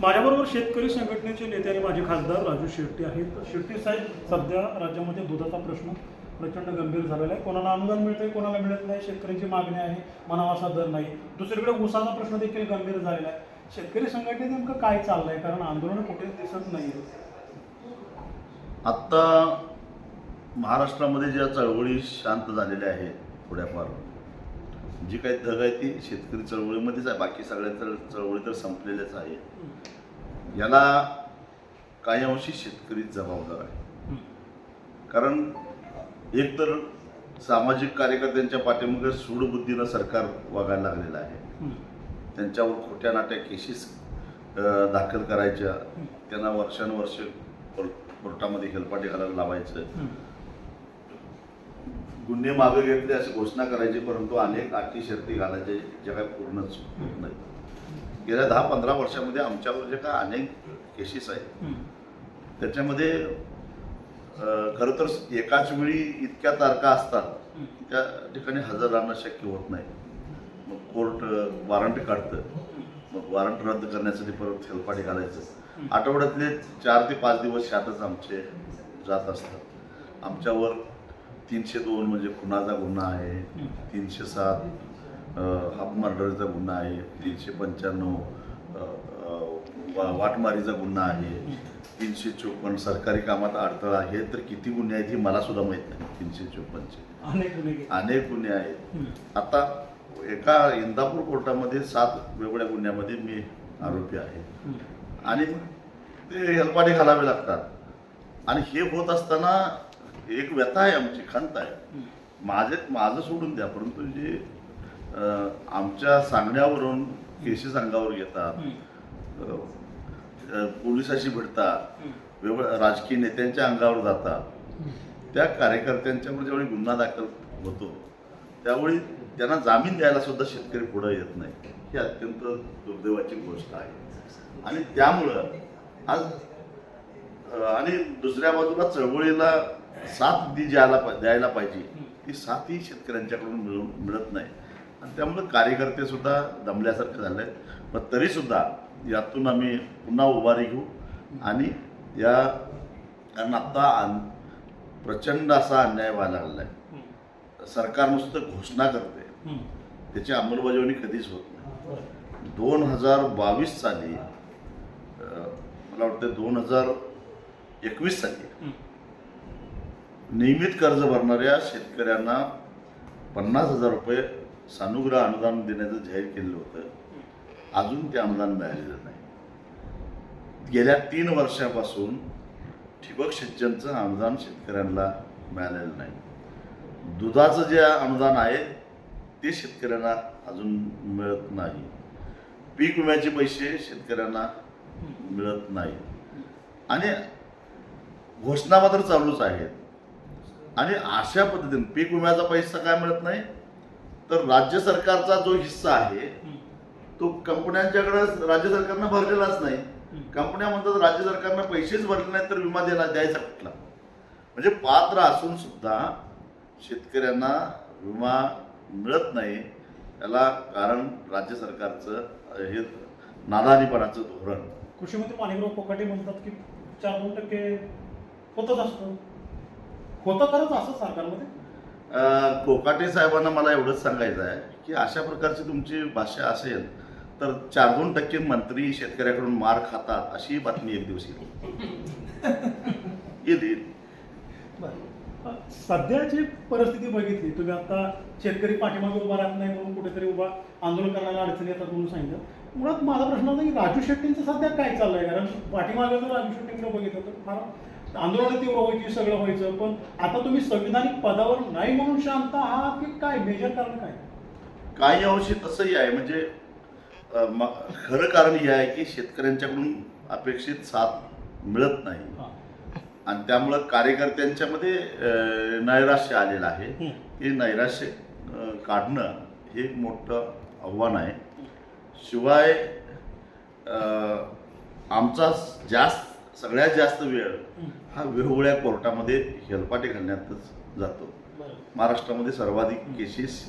माझ्याबरोबर शेतकरी संघटनेचे नेते आणि माझे खासदार राजू शेट्टी आहेत. शेट्टी साहेब सध्या राज्यामध्ये दुधाचा प्रश्न प्रचंड गंभीर झालेला आहे. कोणाला अनुदान मिळतंय कोणाला मिळत नाही शेतकऱ्यांची मागणी आहे मनावासा दर नाही. दुसरीकडे ऊसाचा प्रश्न देखील गंभीर झालेला आहे. शेतकरी संघटनेत नेमकं काय चाललंय? कारण आंदोलन कुठेच दिसत नाही आत्ता महाराष्ट्रामध्ये ज्या चळवळी शांत झालेल्या आहेत थोड्याफार जी काही धग आहे ती शेतकरी चळवळीमध्येच आहे. बाकी सगळ्या तर चळवळी तर संपलेल्याच आहे. याला काही अंशी शेतकरी जबाबदार आहे कारण एक तर सामाजिक कार्यकर्त्यांच्या पाठीमागे सूडबुद्धीनं सरकार वागायला लागलेलं आहे. त्यांच्यावर खोट्या नाट्या केसेस दाखल करायच्या. त्यांना वर्षानुवर्ष कोर्टामध्ये हेलपाटे घालायला लावायचं. गुन्हे मागे घेतले अशी घोषणा करायची परंतु अनेक अटी शर्ती घालायचे जे काही पूर्णच होत नाही. गेल्या दहा पंधरा वर्षामध्ये आमच्यावर जे काय अनेक केसेस आहेत त्याच्यामध्ये खरं तर एकाच वेळी इतक्या तारखा असतात की त्या ठिकाणी हजर राहणं शक्य होत नाही. मग कोर्ट वॉरंट काढतं. मग वॉरंट रद्द करण्यासाठी परत हेलपाटे घालायचं. आठवड्यातले चार ते पाच दिवस शातच आमचे जात असतात. आमच्यावर तीनशे दोन म्हणजे खुनाचा गुन्हा आहे तीनशे सात हाफ मर्डरचा गुन्हा आहे तीनशे पंच्याण्णव वाटमारीचा गुन्हा आहे तीनशे चोपन्न सरकारी कामात अडथळा हे तर किती गुन्हे आहेत हे मला सुद्धा माहीत नाही तीनशे चोपन्नचे. अनेक गुन्हे अनेक गुन्हे आहेत. आता एका इंदापूर कोर्टामध्ये सात वेगवेगळ्या गुन्ह्यामध्ये मी आरोपी आहे. आणि ते हेलपाटे घालावे लागतात. आणि हे होत असताना एक व्यथा आहे आमची खंत आहे. माझे माझं सोडून द्या परंतु जे आमच्या सांगण्यावरून केसेस अंगावर घेतात पोलिसाशी भिडतात राजकीय नेत्यांच्या अंगावर जातात त्या कार्यकर्त्यांच्यावर ज्यावेळी गुन्हा दाखल होतो त्यावेळी त्यांना जामीन द्यायला सुद्धा शेतकरी पुढे येत नाही. ही अत्यंत दुर्दैवाची गोष्ट आहे. आणि त्यामुळं आज आणि दुसऱ्या बाजूला चळवळीला साथ दी ज्याला पा- द्यायला पाहिजे. ती साथही शेतकऱ्यांच्याकडून मिळून मिळत नाही. आणि त्यामुळं कार्यकर्तेसुद्धा दमल्यासारखं झालं आहे पण तरीसुद्धा यातून आम्ही पुन्हा उभारी घेऊ. आणि या कारण आत्ता अन- प्रचंड असा अन्याय व्हायला लागला आहे सरकार नुसतं घोषणा करते. त्याची अंमलबजावणी कधीच होत नाही. दोन हजार बावीस साली मला वाटतं दोन हजार एकवीस साली नियमित कर्ज भरणाऱ्या शेतकऱ्यांना पन्नास हजार रुपये सानुग्रह अनुदान देण्याचं जाहीर केलेलं होतं. अजून ते अनुदान मिळालेलं नाही. गेल्या तीन वर्षापासून ठिबक सिंचनचं अनुदान शेतकऱ्यांना मिळालेलं नाही. दुधाचं जे अनुदान आहे ते शेतकऱ्यांना अजून मिळत नाही. पीक विम्याचे पैसे शेतकऱ्यांना मिळत नाही. आणि घोषणा मात्र चालूच आहेत. आणि अशा पद्धतीने पीक विम्याचा पैसा काय मिळत नाही? तर राज्य सरकारचा जो हिस्सा आहे तो कंपन्यांच्याकडे राज्य सरकारनं भरलेलाच नाही. कंपन्या म्हणतात राज्य सरकारनं पैसेच भरले नाही तर विमा देणार द्यायचा कुठला? म्हणजे पात्र असून सुद्धा शेतकऱ्यांना विमा मिळत नाही. याला कारण राज्य सरकारचं हे नादानीपणाचं धोरण. कृषीमंत्री माणिकराव कोकाटे म्हणतात की चार दोन टक्के होतच असतो. होतं खरंच असं सरकारमध्ये? अ, कोकाटे साहेबांना मला एवढंच सांगायचं आहे की अशा प्रकारची तुमची भाषा असेल तर चार दोन टक्के मंत्री शेतकऱ्याकडून मार खातात अशी बातमी एक दिवस येईल येईल येईल बरं. सध्याची परिस्थिती बघितली. तुम्ही आता शेतकरी पाठीमागे उभा राहत नाही म्हणून कुठेतरी उभा आंदोलन करण्याला अडचणी येतात म्हणून सांगितलं. मुळात माझा प्रश्न होता की राजू शेट्टींचं सध्या काय चाललंय? कारण पाठीमागे जर राजू शेट्टींकडे बघितलं तर फार आंदोलन तीव्र व्हायची सगळं व्हायचं. पण आता तुम्ही संविधानिक पदावर नाही म्हणून शांत आहात की काय? मेजर कारण काय? काही अंशी तसंही आहे. म्हणजे अ, म- खरं कारण हे आहे की शेतकऱ्यांच्याकडून अपेक्षित साथ मिळत नाही. आणि त्यामुळं कार्यकर्त्यांच्यामध्ये अ, नैराश्य आलेलं आहे. हं. नैराश्य अ, काढणं हे एक मोठं आव्हान आहे. शिवाय अ, आमचा जास्त सगळ्यात जास्त वेळ हं. वेगवेगळ्या कोर्टामध्ये हेलपाटे घालण्यातच जातो. महाराष्ट्रामध्ये सर्वाधिक केसेस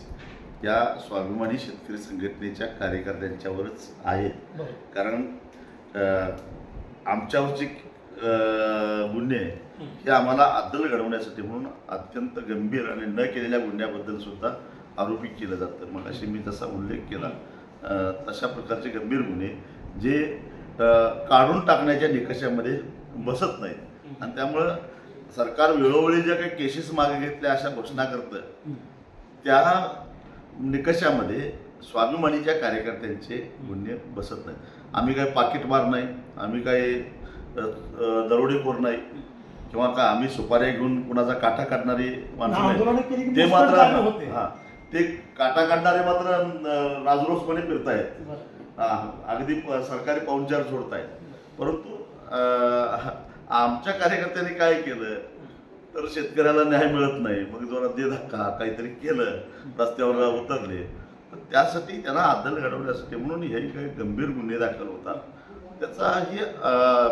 या स्वाभिमानी शेतकरी संघटनेच्या कार्यकर्त्यांच्यावरच आहेत. कारण आमच्यावरचे गुन्हे हे आम्हाला अद्दल घडवण्यासाठी म्हणून अत्यंत गंभीर आणि न केलेल्या गुन्ह्याबद्दल सुद्धा आरोपी केलं जातं मग अशी मी जसा उल्लेख केला तशा प्रकारचे गंभीर गुन्हे जे काढून टाकण्याच्या निकषामध्ये बसत नाहीत आणि त्यामुळं सरकार वेळोवेळी ज्या काही केसेस मागे घेतल्या अशा घोषणा करतं त्या निकषामध्ये स्वाभिमानीच्या कार्यकर्त्यांचे गुन्हे बसत नाहीत. आम्ही काही पाकिटमार नाही आम्ही काही दरोडेखोर नाही किंवा का आम्ही सुपाऱ्या घेऊन कुणाचा काटा काढणारी माणसं नाही ते मात्र. हा ते काटा काढणारे मात्र राजरोसपणे फिरतायत. अगदी प- सरकारी पाहुणचार सोडतायत. परंतु आमच्या कार्यकर्त्यांनी काय केलं? तर शेतकऱ्याला न्याय मिळत नाही. मग जरा दे धक्का काहीतरी केलं रस्त्यावर उतरले तर त्यासाठी त्यांना आदल घडवण्यासाठी म्हणून हे काही गंभीर गुन्हे दाखल होतात. त्याचाही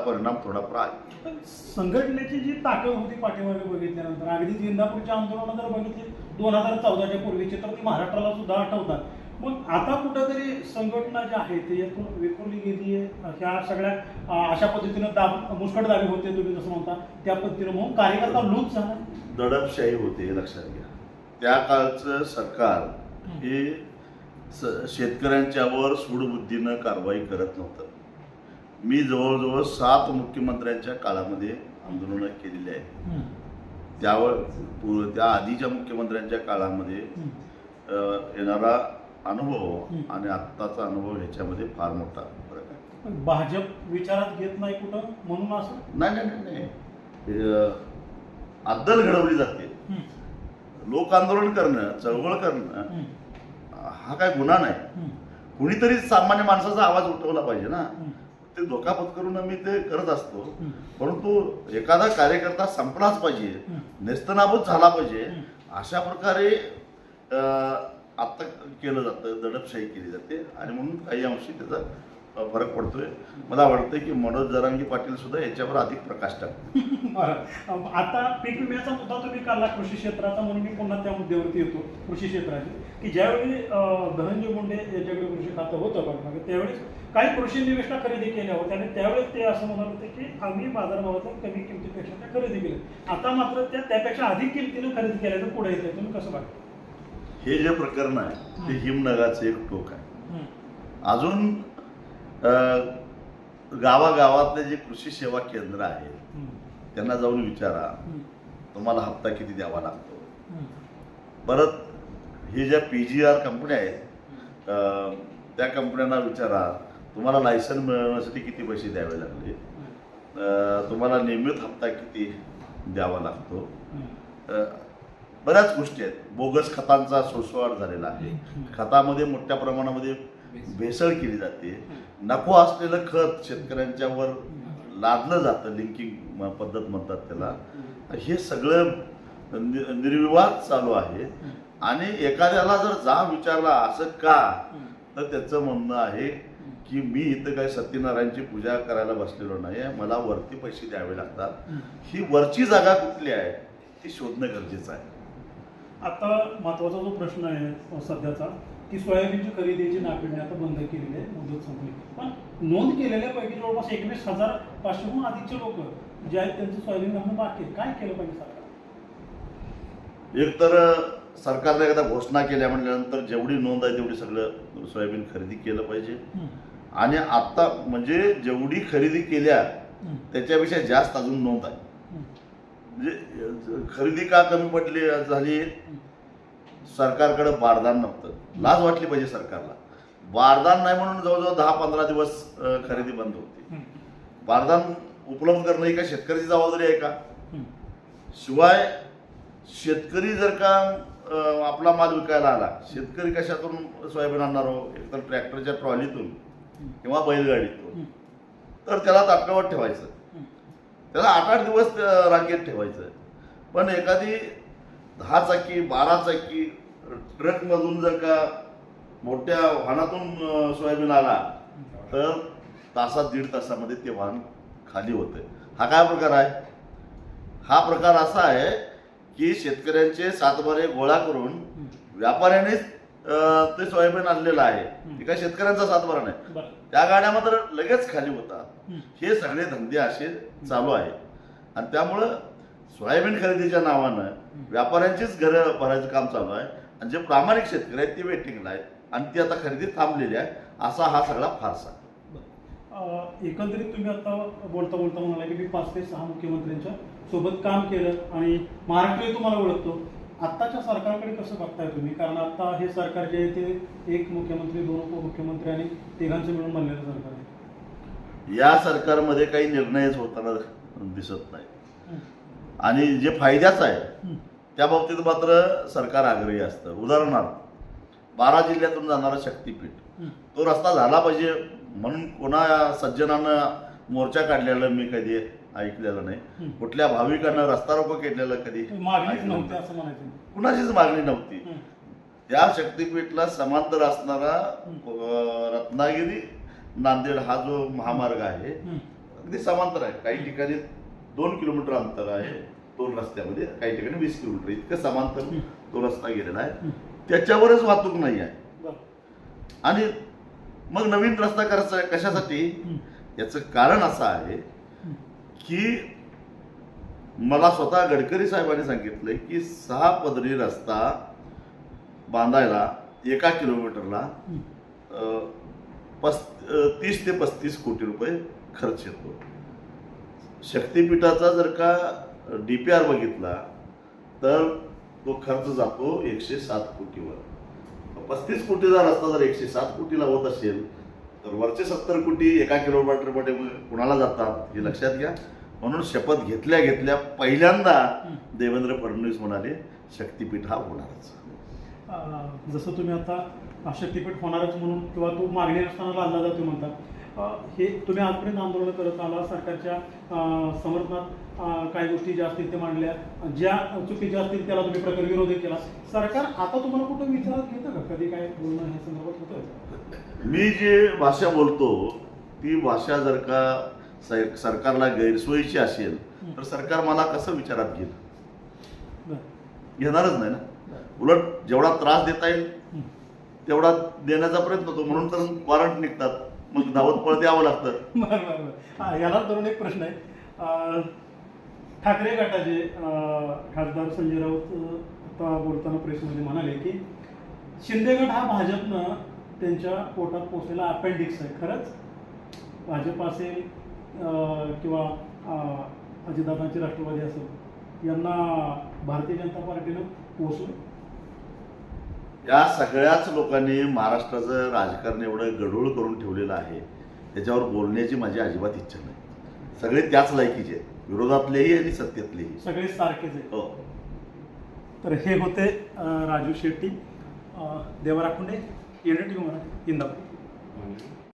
परिणाम थोडाफार आहे. संघटनेची जी ताकद होती पाठीमागे बघितल्यानंतर अगदी इंदापूरच्या आंदोलनं जर बघितली दोन हजार चौदाच्या पूर्वीची तर ती महाराष्ट्राला सुद्धा आठवतात. मग आता कुठंतरी संघटना जी आहे ती यातून विखुरली गेली आहे. ह्या सगळ्या अशा पद्धतीनं दाब मुस्कटदाबी होते तुम्ही जसं म्हणता त्या पद्धतीनं. म्हणून कार्यकर्ता लूज झाला. दडपशाही होते लक्षात घ्या. त्या काळचं सरकार हे. शेतकऱ्यांच्यावर सूडबुद्धीनं कारवाई करत नव्हतं. मी जवळजवळ सात मुख्यमंत्र्यांच्या काळामध्ये आंदोलनं केलेली आहेत. त्यावर त्या आधीच्या मुख्यमंत्र्यांच्या काळामध्ये येणारा अनुभव आणि आत्ताचा अनुभव ह्याच्यामध्ये फार मोठा फरक आहे. भाजप विचारात घेत नाही कुठं म्हणून असं? नाही नाही नाही, अद्दल घडवली जाते. लोक आंदोलन करणं चळवळ करणं हा काय गुन्हा नाही. कुणीतरी सामान्य माणसाचा आवाज उठवला पाहिजे ना. ते धोका पत्करून मी ते करत असतो. परंतु एखादा कार्यकर्ता संपलाच पाहिजे नेस्तनाबूत झाला पाहिजे अशा प्रकारे आत्ता आता केलं जातं दडपशाही केली जाते आणि म्हणून काही अंशी त्याचा फरक पडतोय. मला वाटतं की मनोज जरांगी पाटील सुद्धा याच्यावर अधिक प्रकाश टाकतो आता पीक विम्याचा मुद्दा तुम्ही काढला कृषी क्षेत्राचा म्हणून मी पुन्हा त्या मुद्द्यावरती येतो कृषी क्षेत्राची की ज्यावेळी धनंजय मुंडे यांच्याकडे कृषी खातं होतं पाठीमागे त्यावेळेस काही कृषी निविष्ठा खरेदी केल्या होत्या आणि त्यावेळेस ते असं म्हणत होते की आम्ही बाजारभावातून कमी किमतीपेक्षा त्या खरेदी केल्या. आता मात्र त्या त्यापेक्षा अधिक किमतीनं खरेदी केल्याचं पुढे येते तुम्ही कसं वाटतं हे जे प्रकरण आहे ते हिमनगाचं एक टोक आहे. अजून गावागावातले जे कृषी सेवा केंद्र आहेत त्यांना जाऊन विचारा. तुम्हाला हप्ता किती द्यावा लागतो? परत हे ज्या पी जी आर कंपन्या आहेत त्या कंपन्यांना विचारा. तुम्हाला लायसन मिळवण्यासाठी किती पैसे द्यावे लागले? तुम्हाला नियमित हप्ता किती द्यावा लागतो? बऱ्याच गोष्टी आहेत. बोगस खतांचा सोसवाट झालेला आहे. खतामध्ये मोठ्या प्रमाणामध्ये भेसळ केली जाते. नको असलेलं खत शेतकऱ्यांच्यावर लादलं जातं लिंकिंग पद्धत म्हणतात त्याला. हे सगळं निर्विवाद चालू आहे. आणि एखाद्याला जर जा विचारला असं का? तर त्याचं म्हणणं आहे की मी इथं काही सत्यनारायणची पूजा करायला बसलेलो नाही मला वरती पैसे द्यावे लागतात. ही वरची जागा कुठली आहे? ती शोधणं गरजेचं आहे. आता महत्त्वाचा जो प्रश्न आहे सध्याचा की सोयाबीनची खरेदीची नापिडणी आता बंद केलेली आहे मुदत संपली. पण नोंद केलेल्यापैकी जवळपास एकवीस हजार पाचशेहून अधिकचे लोक जे आहेत त्यांचं सोयाबीन घालणं बाकी आहे. काय केलं पाहिजे सरकार? एक तर सरकारने एकदा घोषणा केल्या म्हटल्यानंतर जेवढी नोंद आहे तेवढी सगळं सोयाबीन खरेदी केलं पाहिजे. आणि आता म्हणजे जेवढी खरेदी केल्या त्याच्यापेक्षा जास्त अजून नोंद आहे. म्हणजे खरेदी का कमी पडली झाली? सरकारकडे बारदान नव्हतं. लाज वाटली पाहिजे सरकारला. बारदान नाही म्हणून जवळजवळ दहा पंधरा दिवस खरेदी बंद होती. बारदान उपलब्ध करणं ही काय शेतकऱ्याची जबाबदारी आहे का? शिवाय शेतकरी जर का आपला माल विकायला आला शेतकरी कशातून सोयाबीन आणणार हो? एकतर ट्रॅक्टरच्या ट्रॉलीतून किंवा बैलगाडीतून. तर त्याला ताटकावत ठेवायचं. त्याला आठ आठ दिवस रांगेत ठेवायचं. पण एखादी दहा चाकी बारा चाकी ट्रकमधून जर का मोठ्या वाहनातून सोयाबीन आला तर तासात दीड तासामध्ये ते वाहन खाली होते हा काय प्रकार आहे? हा प्रकार असा आहे की शेतकऱ्यांचे सातबारे गोळा करून व्यापाऱ्यानेच ते सोयाबीन आणलेलं आहे. ते काय शेतकऱ्यांचा सातबारा नाही बरं. त्या गाड्या मात्र लगेच खाली होतात हं. सगळे धंदे असे चालू आहे. आणि त्यामुळं सोयाबीन खरेदीच्या नावानं व्यापाऱ्यांचीच घरं भरायचं काम चालू आहे. आणि जे प्रामाणिक शेतकरी आहेत ते वेटिंगला आहेत. आणि ती आता खरेदी थांबलेली आहे. असा हा सगळा फारसा. एकंदरीत तुम्ही आता बोलता बोलता म्हणाला की मी पाच ते सहा मुख्यमंत्र्यांच्या सोबत काम केलं आणि महाराष्ट्रीय तुम्हाला ओळखतो. आत्ताच्या सरकारकडे कसं बघताय तुम्ही कारण आता हे सरकार जे आहे ते एक मुख्यमंत्री दोन उपमुख्यमंत्री आणि तिघांचं मिळून बनलेलं सरकार आहे या सरकारमध्ये काही निर्णयच होताना दिसत नाही. आणि जे फायद्याचं आहे. त्या बाबतीत मात्र सरकार आग्रही असतं उदाहरणार्थ बारा जिल्ह्यातून जाणारा शक्तीपीठ. तो रस्ता झाला पाहिजे म्हणून कोणा सज्जनानं मोर्चा काढलेला मी कधी ऐकलेलं नाही. कुठल्या भाविकांना रस्ता रोको केलेलं कधी कुणाचीच मागणी नव्हती. त्या शक्तीपीठला समांतर असणारा रत्नागिरी नांदेड हा जो महामार्ग आहे. अगदी समांतर आहे काही ठिकाणी दोन किलोमीटर अंतर आहे दोन रस्त्यामध्ये काही ठिकाणी वीस किलोमीटर इतकं समांतर. तो रस्ता गेलेला आहे. त्याच्यावरच वाहतूक नाही आहे. आणि मग नवीन रस्ता करायचा कशासाठी. याचं कारण असं आहे की मला स्वतः गडकरी साहेबांनी सांगितलंय की सहा पदरी रस्ता बांधायला एका किलोमीटरला पस तीस ते पस्तीस कोटी रुपये खर्च येतो. शक्तीपीठाचा जर का डी पी आर बघितला तर तो खर्च जातो एकशे सात कोटीवर. पस्तीस कोटीचा रस्ता जर एकशे सात कोटीला होत असेल तर वरचे सत्तर कोटी एका किलोमीटरमध्ये कुणाला जातात हे लक्षात घ्या. म्हणून शपथ घेतल्या घेतल्या पहिल्यांदा देवेंद्र फडणवीस म्हणाले शक्तीपीठ हा होणारच. जसं तुम्ही आता शक्तीपीठ होणारच म्हणून किंवा तो मागणी असताना लादला जातो म्हणता अं, हे तुम्ही आजपर्यंत आंदोलन करत आला सरकारच्या समर्थनात काही गोष्टी ज्या असतील ते मांडल्या ज्या चुकीच्या असतील त्याला तुम्ही प्रकार विरोध केला. सरकार आता तुम्हाला कुठं विचारात घेतं का? कधी काय बोलणं ह्या संदर्भात होतं मी जे भाषा बोलतो ती भाषा जर का सरकारला गैरसोयीची असेल तर सरकार मला कसं विचारात घेईल. घेणारच नाही ना. उलट जेवढा त्रास देता येईल. तेवढा देण्याचा प्रयत्न होतो. म्हणून तर वॉरंट निघतात. मग धावत पळ द्यावं लागतं. बरं बरं बरं. हा, याला धरून एक प्रश्न आहे. अं, ठाकरे गटाचे अं, खासदार संजय राऊत अं, आता बोलताना प्रेसमध्ये म्हणाले की शिंदे गट हा भाजपनं त्यांच्या पोटात पोचलेला अपेंडिक्स आहे खरंच? भाजप असेल अं, किंवा अं, अजितदादांची राष्ट्रवादी असेल यांना भारतीय जनता पार्टीनं पोचलं या सगळ्याच लोकांनी महाराष्ट्राचं राजकारण एवढं गढूळ करून ठेवलेलं आहे त्याच्यावर बोलण्याची माझी अजिबात इच्छा नाही. सगळे त्याच लायकीचे आहेत विरोधातलेही आणि सत्तेतलेही. सगळे सारखेच आहे हो. तर हे होते अं, राजू शेट्टी. अं, देवराखुंडे एन टी मराठी इंदापूर.